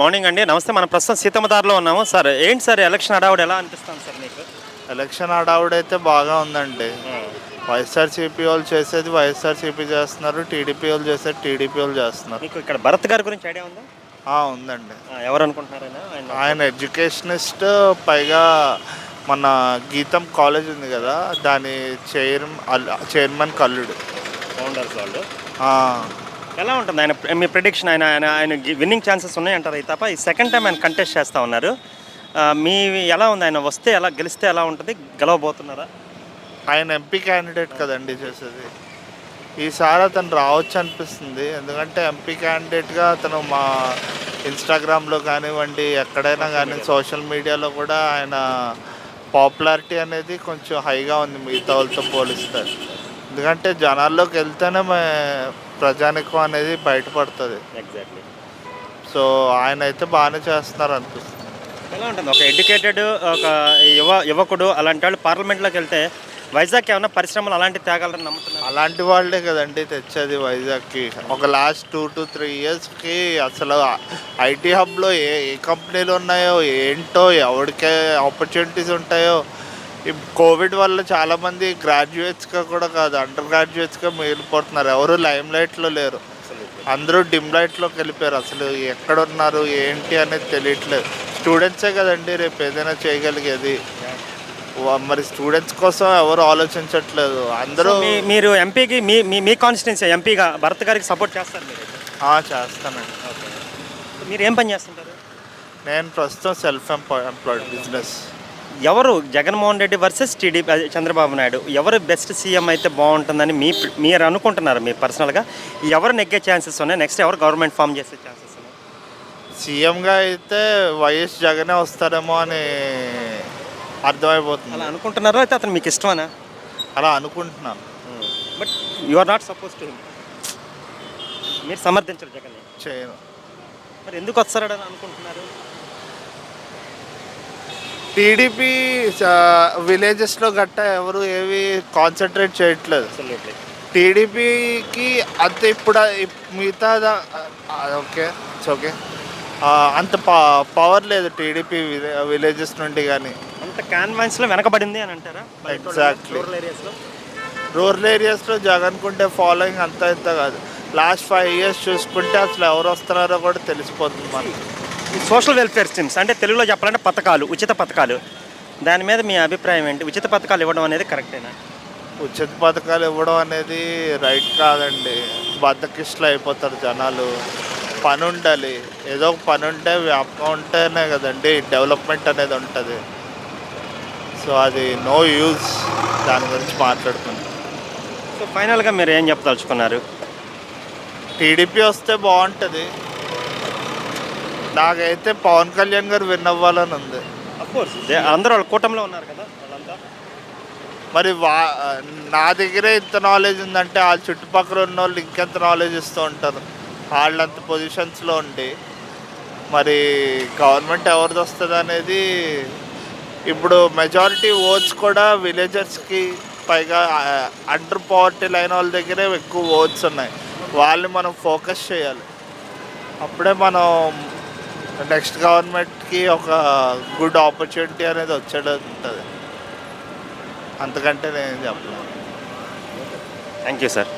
Morning అండి. నమస్తే మనం ప్రస్తుతం సీతమ్మదారిలో ఉన్నాము. సార్ ఏంటి సార్ ఎలక్షన్ హడావుడు ఎలా అనిపిస్తుంది సార్ మీకు? ఎలక్షన్ హడావుడైతే బాగా ఉందండి. వైఎస్ఆర్సీపీ వాళ్ళు చేసేది వైఎస్ఆర్సీపీ చేస్తున్నారు టీడీపీ వాళ్ళు చేసేది టీడీపీ వాళ్ళు చేస్తున్నారు. మీకు ఇక్కడ భరత్ గారి గురించి ఐడియా ఉందా? ఉందండి. ఎవరు అనుకుంటున్నారు ఆయన? ఎడ్యుకేషనిస్ట్ పైగా మన గీతం కాలేజ్ ఉంది కదా దాని చైర్ చైర్మన్ కల్లుడు. ఫౌండర్స్ వాళ్ళు. ఎలా ఉంటుంది? ఆయన మీ ప్రిడిక్షన్ ఆయన ఆయన ఆయన విన్నింగ్ ఛాన్సెస్ ఉన్నాయంటారు అయితే తప్ప ఈ సెకండ్ టైం ఆయన కంటెస్ట్ చేస్తూ ఉన్నారు. మీ ఎలా ఉంది? ఆయన వస్తే ఎలా గెలిస్తే ఎలా ఉంటుంది? గెలవబోతున్నారా? ఆయన ఎంపీ క్యాండిడేట్ కదండి చేసేది. ఈసారి అతను రావచ్చు అనిపిస్తుంది. ఎందుకంటే ఎంపీ క్యాండిడేట్గా అతను మా ఇన్స్టాగ్రామ్లో కానివ్వండి ఎక్కడైనా కానీ సోషల్ మీడియాలో కూడా ఆయన పాపులారిటీ అనేది కొంచెం హైగా ఉంది మిగతా వాళ్ళతో పోలిస్తే. ఎందుకంటే జనాల్లోకి వెళ్తేనే మే- ప్రజానికం అనేది బయటపడుతుంది. ఎగ్జాక్ట్లీ సో ఆయన అయితే బాగానే చేస్తున్నారు అనిపిస్తుంది. ఎలా ఉంటుంది? ఒక ఎడ్యుకేటెడ్ ఒక యువ యువకుడు అలాంటి వాళ్ళు పార్లమెంట్లోకి వెళ్తే వైజాగ్ ఏమైనా పరిశ్రమలు అలాంటి తేగలరని నమ్ముతున్నారు? అలాంటి వాళ్ళే కదండి తెచ్చేది వైజాగ్కి. ఒక లాస్ట్ టూ టు త్రీ ఇయర్స్కి అసలు ఐటీ హబ్లో ఏ ఏ కంపెనీలు ఉన్నాయో ఏంటో ఎవరికే ఆపర్చునిటీస్ ఉంటాయో కోవిడ్ వల్ల చాలామంది గ్రాడ్యుయేట్స్గా కూడా కాదు అండర్ గ్రాడ్యుయేట్స్గా మిగిలిపోతున్నారు ఎవరు లైమ్ లైట్లో లేరు. అందరూ డిమ్ లైట్లోకి వెళ్ళిపోయారు. అసలు ఎక్కడున్నారు ఏంటి అనేది తెలియట్లేదు. స్టూడెంట్సే కదండి రేపు ఏదైనా చేయగలిగేది? మరి స్టూడెంట్స్ కోసం ఎవరు ఆలోచించట్లేదు. అందరూ మీరు ఎంపీకి మీ మీ కాన్స్టిట్యున్సీ ఎంపీగా భరత్ గారికి సపోర్ట్ చేస్తారు చేస్తానండి. మీరు ఏం పని చేస్తుంటారు? నేను ప్రస్తుతం సెల్ఫ్ ఎంప్లాయ్ ఎంప్లాయిడ్ బిజినెస్ ఎవరు జగన్మోహన్ రెడ్డి వర్సెస్ టీడీపీ చంద్రబాబు నాయుడు ఎవరు బెస్ట్ సీఎం అయితే బాగుంటుందని మీ మీరు అనుకుంటున్నారు మీ పర్సనల్గా? ఎవరు నెగ్గే ఛాన్సెస్ ఉన్నాయి? నెక్స్ట్ ఎవరు గవర్నమెంట్ ఫామ్ చేసే ఛాన్సెస్ ఉన్నాయి? సీఎంగా అయితే వైఎస్ జగనే వస్తారేమో అని అర్థమైపోతుంది. అలా అనుకుంటున్నారా? అయితే అతను మీకు ఇష్టమనా? అలా అనుకుంటున్నాను. But you are not suppose to మీరు సమర్థించరు జగన్ చేయను. మరి ఎందుకు వస్తారని అనుకుంటున్నారు? టీడీపీ విలేజెస్లో గట్టా ఎవరు ఏవి కాన్సన్ట్రేట్ చేయట్లేదు. టీడీపీకి అంత ఇప్పుడు ఇప్- మిగతా ఓకే ఇట్స్ ఓకే. అంత పవర్ లేదు టీడీపీ విలేజెస్ నుండి కానీ. అంత కాన్వెన్స్లో వెనకబడింది అని అంటారా? Exactly. రూరల్ ఏరియాస్లో జగన్ కుంటే ఫాలోయింగ్ అంత ఇంత కాదు. లాస్ట్ ఫైవ్ ఇయర్స్ చూసుకుంటే అసలు ఎవరు వస్తున్నారో కూడా తెలిసిపోతుంది మనకి. సోషల్ వెల్ఫేర్ స్కీమ్స్ అంటే తెలుగులో చెప్పాలంటే పథకాలు ఉచిత పథకాలు. దాని మీద మీ అభిప్రాయం ఏంటి? ఉచిత పథకాలు ఇవ్వడం అనేది కరెక్టేనా ఉచిత పథకాలు ఇవ్వడం అనేది రైట్ కాదండి. బద్దకిష్లు అయిపోతారు జనాలు. పని ఉండాలి ఏదో ఒక పని ఉంటే వ్యాపకం ఉంటేనే కదండి డెవలప్మెంట్ అనేది ఉంటుంది. సో అది నో యూజ్ దాని గురించి మాట్లాడుకుంటాం సో ఫైనల్గా మీరు ఏం చెప్పదలుచుకున్నారు? టీడీపీ వస్తే బాగుంటుంది. నాకైతే పవన్ కళ్యాణ్ గారు విన్ అవ్వాలని ఉంది. కోర్స్ అందరూ వాళ్ళ కూటమిలో ఉన్నారు కదా వాళ్ళంతా. మరి వా నా దగ్గరే ఇంత నాలెడ్జ్ ఉందంటే వాళ్ళ చుట్టుపక్కల ఉన్న వాళ్ళు ఇంకెంత నాలెడ్జ్ ఇస్తూ ఉంటారు? వాళ్ళంత పొజిషన్స్లో ఉండి. మరి గవర్నమెంట్ ఎవరిది వస్తుంది అనేది ఇప్పుడు మెజారిటీ ఓట్స్ కూడా విలేజర్స్కి పైగా అండర్ పవర్టీ లైన్ వాళ్ళ దగ్గరే ఎక్కువ ఓట్స్ ఉన్నాయి. వాళ్ళని మనం ఫోకస్ చేయాలి. అప్పుడే మనం నెక్స్ట్ గవర్నమెంట్కి ఒక గుడ్ ఆపర్చునిటీ అనేది వచ్చేది ఉంటుంది అంతకంటే నేను చెప్పలేదు థ్యాంక్ యూ సార్.